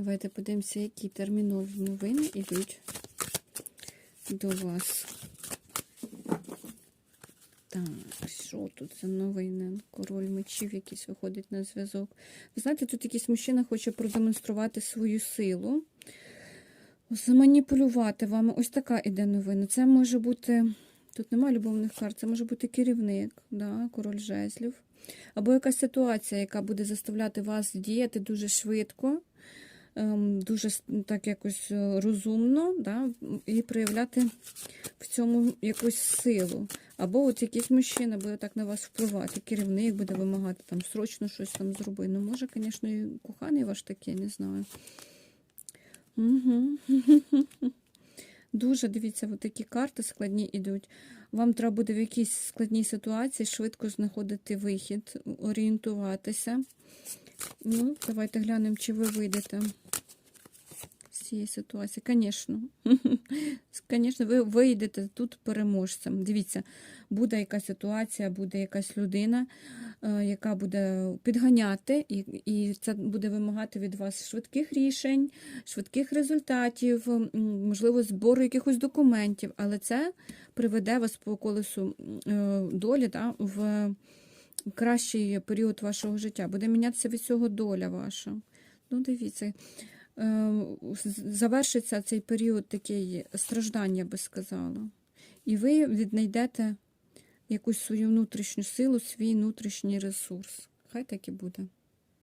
Давайте подивимося, які термінові новини йдуть до вас. Так, що тут за новини? Король мечів якийсь виходить на зв'язок. Ви знаєте, тут якийсь мужчина хоче продемонструвати свою силу, заманіпулювати вами. Ось така іде новина. Це може бути. Тут немає любовних карт, це може бути керівник, да, король жезлів. Або якась ситуація, яка буде заставляти вас діяти дуже швидко, дуже так якось е, розумно, да, і проявляти в цьому якусь силу. Або от якийсь мужчина буде так на вас впливати, керівник буде вимагати там срочно щось там зробити. Ну, може, звісно, і коханий ваш такий, не знаю. Угу. Дуже дивіться, от такі карти складні йдуть. Вам треба буде в якійсь складній ситуації швидко знаходити вихід, орієнтуватися. Ну, давайте глянемо, чи ви вийдете цієї ситуації. Звісно. Звісно, ви вийдете тут переможцем. Дивіться, буде якась ситуація, буде якась людина, е, яка буде підганяти, і, це буде вимагати від вас швидких рішень, швидких результатів, можливо, збору якихось документів, але це приведе вас по колесу е, долі да, в кращий період вашого життя. Буде мінятися від цього доля ваша. Ну, дивіться. Е, Завершиться цей період такий страждання, я би сказала. І ви віднайдете якусь свою внутрішню силу, свій внутрішній ресурс. Хай так і буде.